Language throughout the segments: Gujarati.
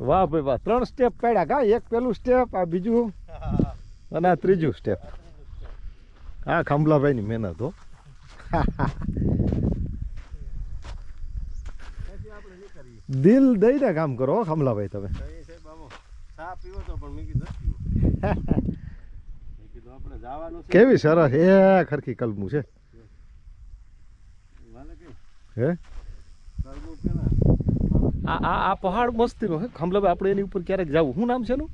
વાહ ભાઈ વાહ ત્રણ સ્ટેપ પાડ્યા કા? એક પેલું સ્ટેપ આ બીજું અને આ ત્રીજું સ્ટેપ હા ખાંભલાભાઈની મહેનત હો. દિલ દઈને કામ કરો હો ખાંભલાભાઈ તમે. કેવી સરસ. એ ખરખી કલમું છે. હે? આ આ આ પહાડ મસ્તીનો હે. ખાંભલાભાઈ આપણે એની ઉપર ક્યારેક જાવું. શું નામ છે એનું?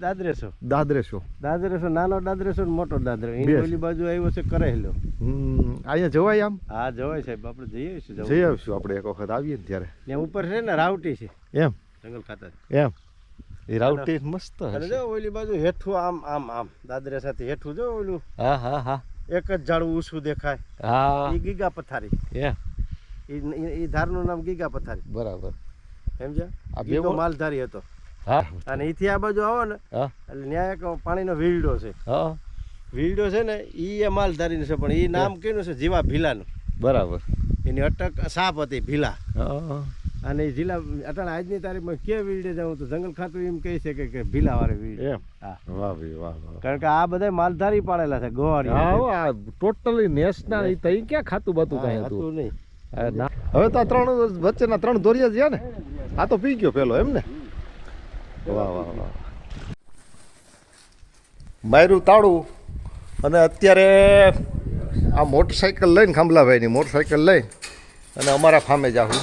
દાદરેસો દાદરેશો. દાદરેસો નાનો દાદરેસો ને મોટો દાદરો. એની ઓલી બાજુ આવ્યો છે કરેલો. હમ અહીંયા જવાય આમ? હા જવાય સાહેબ. આપણે જઈ આવીશું. જઈ આવીશું આપણે એક વખત આવીએ ને ત્યારે. ત્યાં ઉપર છે ને રાવટી છે. એમ? જંગલ ખાતા એમ? એ રાવટી મસ્ત હશે. જો ઓલી બાજુ હેઠું આમ આમ આમ. દાદરે સાથે હેઠું જો ઓલું. હા હા હા. એક જ ઝાડું ઊંચું દેખાય. હા. એ ગીગા પથારી. એમ. એ ધારનું નામ ગીગા પથારી. બરાબર. સમજ્યા આ બેવો- માલધારી હતો. હા? અને અહીંથી આ બાજુ આવો ને એટલે ન્યાય એક પાણીનો વીરડો છે. હા? વીરડો છે ને એ એ માલધારીનું છે પણ એ નામ કેનું છે? જીવા ભીલાનું. બરાબર. એની અટક સાપ હતી ભીલા. અને એ જિલ્લા અટાણે આજની તારીખમાં કે વીરડે જાઉં? તો જંગલ ખાતું એમ કહે છે કે- ભીલા વાળે વીડ એમ? હા. વાહ ભાઈ વાહ કારણ કે આ બધા માલધારી પાડેલા છે ગોવાળી હા ટોટલી નેશનલ ઈ તઈ ક્યાં ખાતું બાતું કઈ હતું? નહીં. હવે તો ત્રણ વચ્ચેના ત્રણ દોરિયા જ્યાં ને? આ તો પી ગયો પેલો એમ ને વાહ વાહ વાહ માયરું તાળું અને અત્યારે આ મોટરસાઇકલ લઈને ખાંભલાભાઈની મોટરસાઇકલ લઈ અને અમારા ફામે જાઉં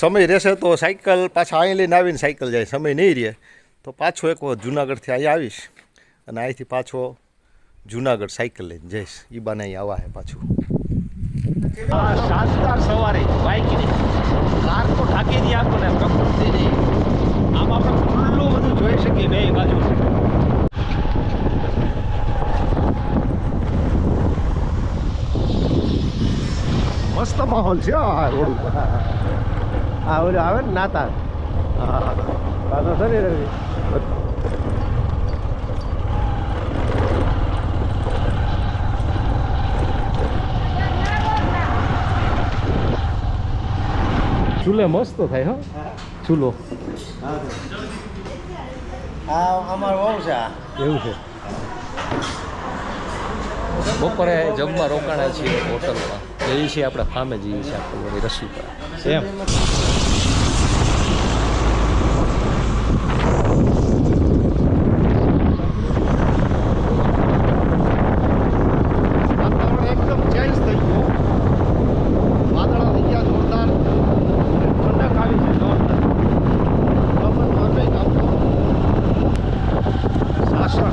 સમય રહેશે તો સાયકલ પાછા અહીં લઈને આવીને સાયકલ જાય. સમય નહીં રહે તો પાછો એક વખત જુનાગઢથી અહીં આવીશ અને અહીંથી પાછો જુનાગઢ સાયકલ લઈને જઈશ. ઈ બાને અહીં આવા હે પાછું. શાનદાર સવારે બાઇકની કાર તો ઢાંકી દી આપો ને નહીં આમ આપણે ખુલ્લું બધું જોઈ શકીએ બે બાજુ. મસ્ત માહોલ છે આ રોડ ઉપર. આ ઓલું આવે ને નાતા હા. હા છે ને રવિ ચૂલે મસ્ત થાય હો. ચૂલો એવું છે. બપોરે જમવા રોકાણા છીએ હોટલમાં. જઈએ છીએ આપણે ફામે જઈએ છીએ આપણે રસી પર એમ વાતાવરણ એકદમ ચેન્જ થઈ ગયું વાદળા થઈ ગયા જોરદાર ઠંડક આવી છે જોરદાર ગમે તો હરવે ગામતો સાસણ સાસણ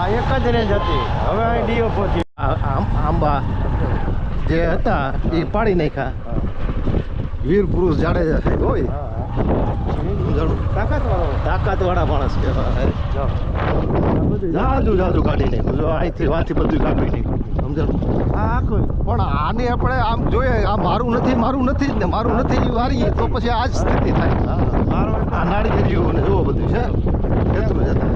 આ એક જ રેન્જ હતી. હવે અહીં ડીઓ પહોંચી. આંબા જે હતા એ પાડી નાખ્યા. વીર પુરુષ જાડેજા સાહેબ હોય. તાકાત વાળા માણસ કહેવાય. જાજુ જાજુ કાઢી નાખ્યું. જો અહીંથી વાથી બધું કાપી નાખ્યું. સમજાણું? આ આખું. પણ આને આપણે આમ જોઈએ આ મારું નથી મારું નથી ને મારું નથી વારીએ તો પછી આ જ સ્થિતિ થાય. મારો આ નાળી ગરીઓ ને જુઓ બધું છે કેટલું જતા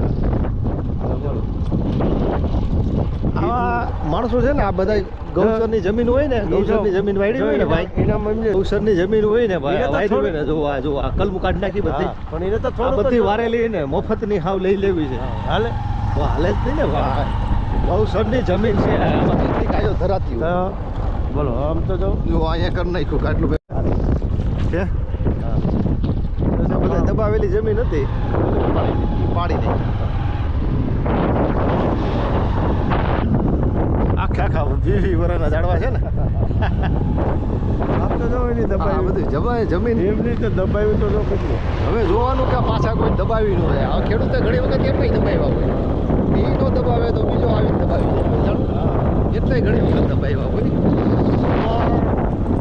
આવા માણસો છે ને આ બધા ગૌચરની જમીન હોય ને ગૌચરની જમીન વાળી હોય ને ભાઈ. એના મમ્મી જમીન હોય ને ભાઈ વાયરી હોય ને જો આ જો આ કલમ કાઢી નાખી બધી. પણ એને તો થોડું બધી વારેલી ને મફતની હાવ લઈ લેવી છે. હાલે. તો હાલે જ નહીં ને ભાઈ. ગૌચરની જમીન છે આમાં કેટલી ગાયો ધરાતી હોય. બોલો આમ તો જો. જો અહીંયા કર નાખ્યું કાટલું બે છે બધા દબાવેલી જમીન હતી. પાડી દીધી. આખા વીસ વીસ ઝાડવા છે ને? બધું જમીન. એમની તો દબાવ્યું તો કેટલું. હવે જોવાનું કે પાછા કોઈ દબાવી ન રહે આ ખેડૂતે ઘણી વખત એમ નહીં દબાવ્યા હોય. એ નો દબાવે તો બીજો આવી દબાવી દે. એટલે ઘણી વખત દબાવ્યા હોય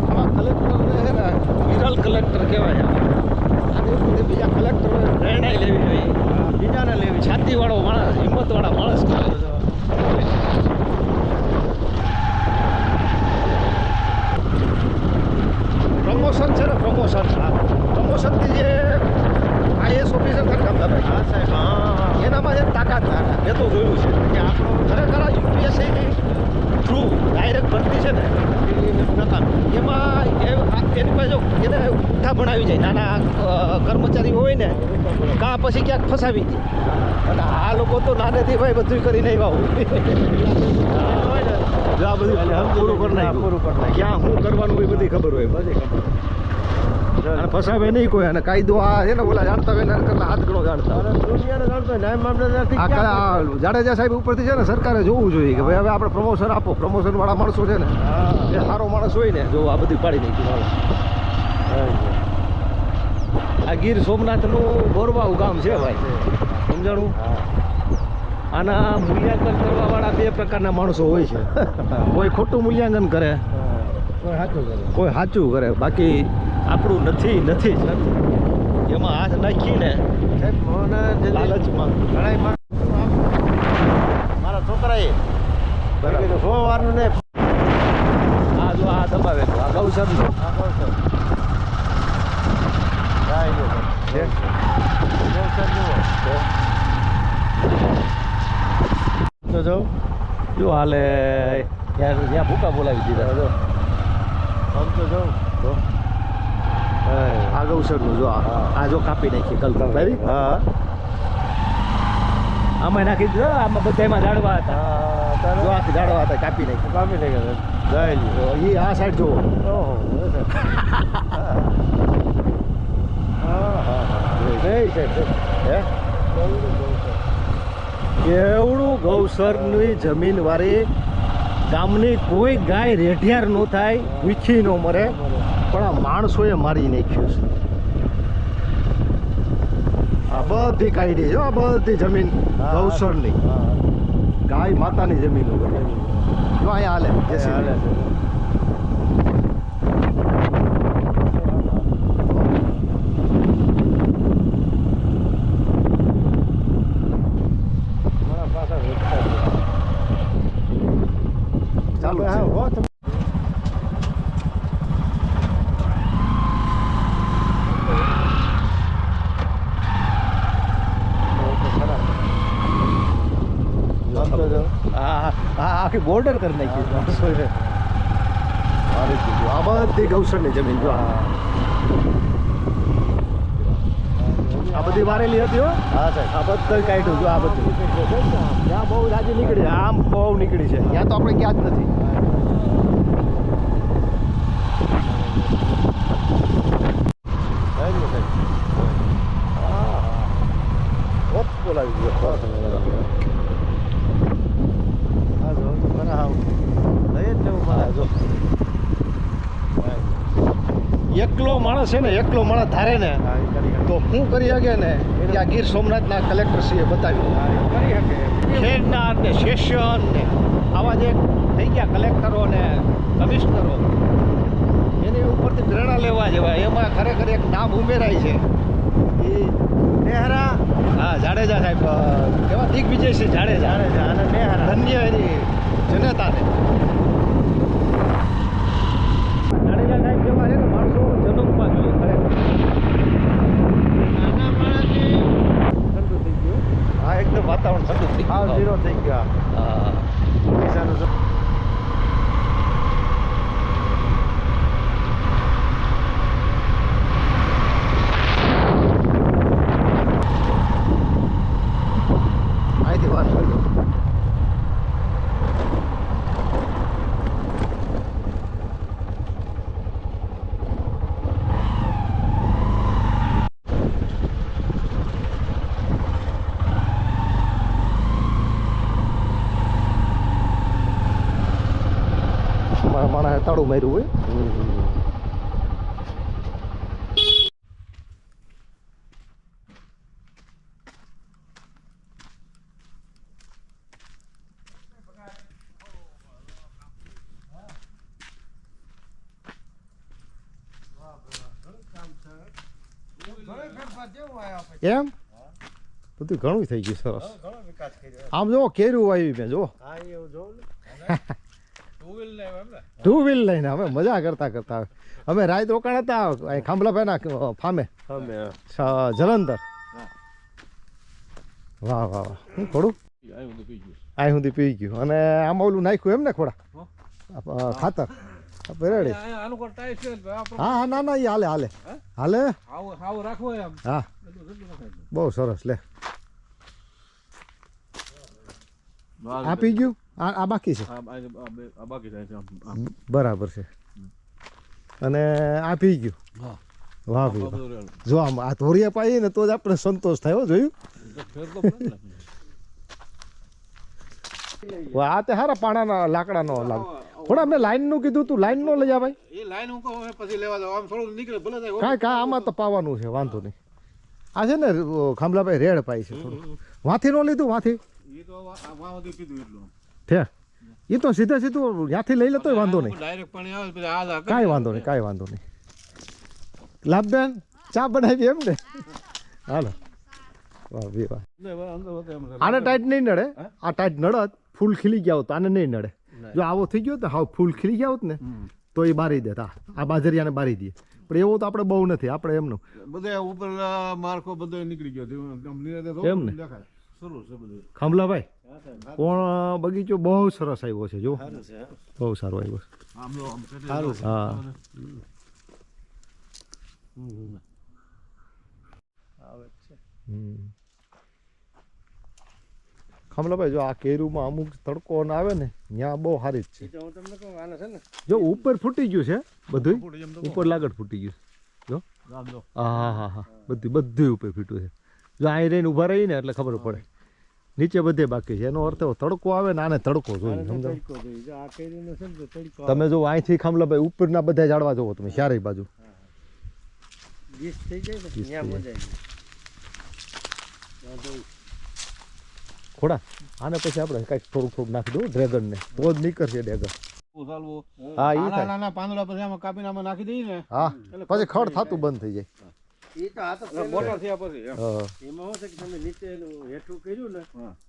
આમાં કલેક્ટર છે ને વિરલ કલેક્ટર કહેવાય આને બધે બીજા કલેક્ટર પ્રેરણા લેવી જોઈએ બીજાને લેવી છાતીવાળો માણસ હિંમતવાળા માણસ કહેવાય પ્રમોશન છે ને પ્રમોશન પ્રમોશનથી જે આઈએસ ઓફિસર થાય કામ થાય હા સાહેબ હા એનામાં એક તાકાત તાકાત મેં તો જોયું છે કે આપણો ખરેખર આ યુપીએસસીની થ્રુ ડાયરેક્ટ ભરતી છે ને એ નકામ એમાં એ આ- એની પાસે જો એને ઉઠા ભણાવી આવી જાય નાના અ, કર્મચારી હોય ને કાં પછી ક્યાંક ફસાવી દે અને આ લોકો તો નાનેથી ભાઈ બધું કરીને આવ્યા આ બધું પૂરું કરી નાખ્યું. પૂરું કરી ક્યાં શું કરવાનું એ બધી ખબર હોય બધી ખબર અને ફસાવે નહીં કોઈ અને કાયદો આ છે ને ઓલા જાણતા હોય કરતાં હાથ ગણો જાણતા જાડેજા સાહેબ ઉપરથી છે ને સરકારે જોવું જોઈએ કે ભાઈ હવે આપણે પ્રમોશન આપો. પ્રમોશન વાળા માણસો છે ને એ સારો માણસ હોય ને જો આ બધું પાડી નાખ્યું આ ગીર સોમનાથનું ગોરવાવું ગામ છે ભાઈ. સમજાણું? આના મૂલ્યાંકન કરવા વાળા બે પ્રકારના માણસો હોય છે. કોઈ ખોટું મૂલ્યાંકન કરે કોઈ સાચું કરે. કોઈ સાચું કરે બાકી આપણું નથી નથી એમાં હાથ નાખીને લાલચમાં. મારા છોકરાએ બરાબર. સો વારનું ને આ જો આ દબાવે આ ગૌસરનું આ કહું જુઓ તો જાઉં જો હાલે ત્યાં ત્યાં ભૂકા બોલાવી દીધા. જો. આમ તો જાઉં તો આ ગૌસરનું જો આ. જો કાપી નાખી કલ ભાઈ હા. આમાં નાખી દીધો આમાં બધામાં ઝાડવા હતા. જો ઝાડવા હતા કાપી નાખી. કાપી નાખી જાય એ આ સાઈડ જુઓ. ઓહો કઈ સાઈડ હે? કેવડું ગૌસરની જમીન વાળી ગામની કોઈ ગાય રેઢિયાર ન થાય વીખી ન મરે પણ આ માણસોએ મારી નાખ્યું છે. આ બધી કાઢી છે આ બધી જમીન ગૌસરની. ગાય માતાની જમીન જો અહીંયા હાલે જેસીબી. ચાલુ છે. આખી બોર્ડર કરી નાખી છે. આ બધી ગૌસરની જમીન જો. આ બધી વારેલી હતી હો. હા સાહેબ. આ બધું કાઢ્યું જો આ બધું. ત્યાં બહુ રાજી નીકળી છે. આમ બહુ નીકળી છે ત્યાં તો આપણે ક્યાં જ નથી. એકલો માણસ છે ને એકલો માણસ ધારે ને હા તો શું કરી શકે ને? કે આ ગીર સોમનાથના કલેક્ટરશ્રીએ બતાવ્યું હા કરી શકે ખેડનાર ને સેશન ને આવા જે થઈ ગયા કલેક્ટરો ને કમિશનરો એની ઉપરથી પ્રેરણા લેવા જેવા. એમાં ખરેખર એક નામ ઉમેરાય છે. એ નેહરા? હા જાડેજા સાહેબ કેવા દિગ્વિજય છે જાડેજા. જાડેજા અને નેહરા. ધન્ય એની જનતાને જાડેજા સાહેબ જેવા છે ને માણસો જન્મમાં જોઈએ ખરેખર નાના માણસની ઠંડુ થઈ ગયું હા એકદમ વાતાવરણ ઠંડુ થઈ હાવ ગયું ઝીરો થઈ ગયા હા પૈસાનું જો- અહીંથી વાત કરજો મારા માણસે તાળું માર્યું હોય એમ બધું ઘણું થઈ ગયું સરસ ઘણો વિકાસ કર્યો આમ જો કેરું વાવી મેં જો હા એવું જોઉં ને ટુ વ્હીલ લઈને અમે મજા કરતા કરતા. અમે રાત રોકાણ હતા અહીં ખાંભલાભાઈના ફામે. જલંધર. વાહ વાહ વાહ. હું ખોડું? આ સુધી પી ગયું. અને આમાં ઓલું નાખ્યું એમ ને ખોડા? ખાતર. રેડી. હા હા ના ના એ હાલે હાલે? હાલે? હા? બહુ સરસ લે. આ પી ગયું? આ આ બાકી છે. બરાબર છે. અને આ પી ગયું? વાહ ભાઈ વાહ. જો આમ આ ધોરિયા પાઈ ને તો જ આપણે સંતોષ થયો જોયું? ને. આ તે હારા પાણાના લાકડાનો લાગ થોડા અમને લાઈનનું કીધું તું લાઈન નો લઈ જા ભાઈ. એ લાઈન હું કહું પછી લેવા જાવ આમ થોડું નીકળે ભલે થાય કાંઈ કાંઈ આમાં તો પાવાનું છે વાંધો નહીં. આ છે ને ખાંભલાભાઈ ખામલાભાઈ રેડ પાઈ છે થોડું. વાથી નો લીધું વાથી? એ તો આ વાથી પીધું એટલું છે. એ તો સીધે સીધું ત્યાંથી લઈ લેતોય વાંધો નહીં. ડાયરેક્ટ પાણી આવે પછી આ લા કાંઈ વાંધો નહીં કાંઈ વાંધો નહીં. લાભબેન ચા બનાવી એમ ને? હાલો. વાહ છે. આને ટાઈટ નહીં નડે. આ ટાઈટ નડત ફૂલ ખીલી ગયા હોત આને નહીં નડે. જો આવો થઈ ગયો તો હાવ ફૂલ ખીલી ગયા હોત ને તો એ બારી દેતા હા આ બાજરિયાને બારી દે. પણ એવું તો આપણે બહુ નથી આપણે એમનું. બધે ઉપર માર્કો માળખો બધો નીકળી ગયો. એમ ને? ખામલાભાઈ હા. પણ બગીચો બહુ સરસ આવ્યો છે જો. બહુ સારો આવ્યો સારું હા. હમ. હમ. ખામલાભાઈ જો આ કેરુમાં અમુક તડકો ને આવે ને ત્યાં બહુ સારી જ છે. જો ઉપર ફૂટી ગયું છે બધું. ઉપર લાગડ ફૂટી ગયું જો. હા હા હા હા. બધું બધું ઉપર ફૂટ્યું છે. જો અહીં રહીને ઊભા રહીને એટલે ખબર પડે. નીચે બધે બાકી છે. એનો અર્થ એવો તડકો આવે ને આને તડકો જોઈએ સમજો તડકો જોઈએ. જો આ કેરીનો છે ને તો તડકો તમે જો અહીંથી ખામલાભાઈ ઉપરના બધા જાડવા જોવો તમે ચારેય બાજુ. ખોડા આને પછી આપણે કંઈક થોડુંક થોડુંક નાખી દઉં ડ્રેગન ને તો જ નીકળશે ડ્રેગન. હા, ઈ નાના પાંદડા પછી આમાં કાપીને આમાં નાખી દઈએ ને હા પછી ખડ થતું બંધ થઈ જાય. ઈ તો આ તો મોટા થયા પછી એમાં. શું છે કે તમે નીચે હેઠું કર્યું ને.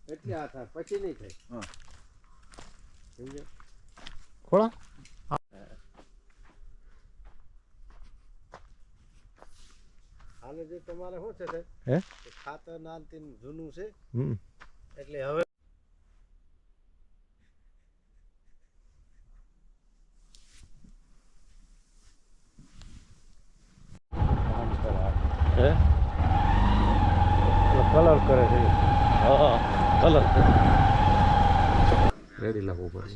એટલે આ થાય પછી નહીં થાય. હા. સમજ્યો? આને જે તમારે શું છે ખાતર નાનથી જૂનું છે. હમ. એટલે હવે હે? કલર કરે છે. હા કલર રેડી લાવવું પડે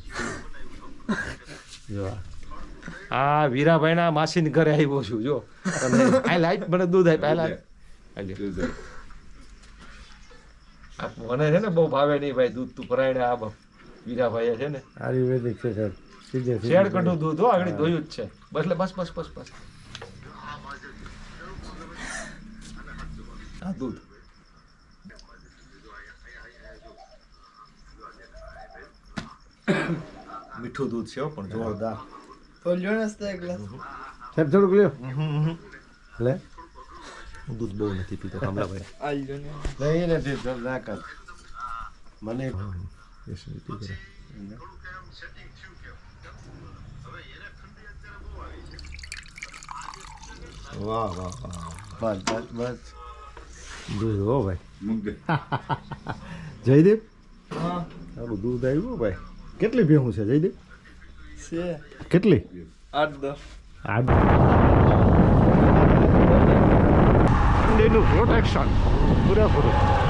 જો આ. આ વીરાભાઈના માસીને ઘરે આવ્યો છું જો. તમે આ લાઈટ મને દૂધ આપ પહેલા મને છે ને બહુ ભાવે નહીં ભાઈ દૂધ તું પરાયણે આ બ- વીરાભાઈએ છે ને. આયુર્વેદિક છે સાહેબ. શેડ કઢું દૂધ. હો આગળ ધોયું જ છે. બસ બસ બસ બસ બસ. આ દૂધ. મીઠું દૂધ છે પણ જોરદાર. સાહેબ થોડુંક લ્યો. લે. હું દૂધ બહુ નથી પીતો કામલાભાઈ નહીં નથી સર ના. કર. મને વાહ વાહ વાહ. બસ બસ બસ. દૂધ હો ભાઈ. જયદીપ? તારું દૂધ આવ્યું હો ભાઈ. કેટલી ભેહું છે જયદીપ? છે. કેટલી? આઠ દસ. આઠ. નું પ્રોટેક્શન પૂરેપૂરું.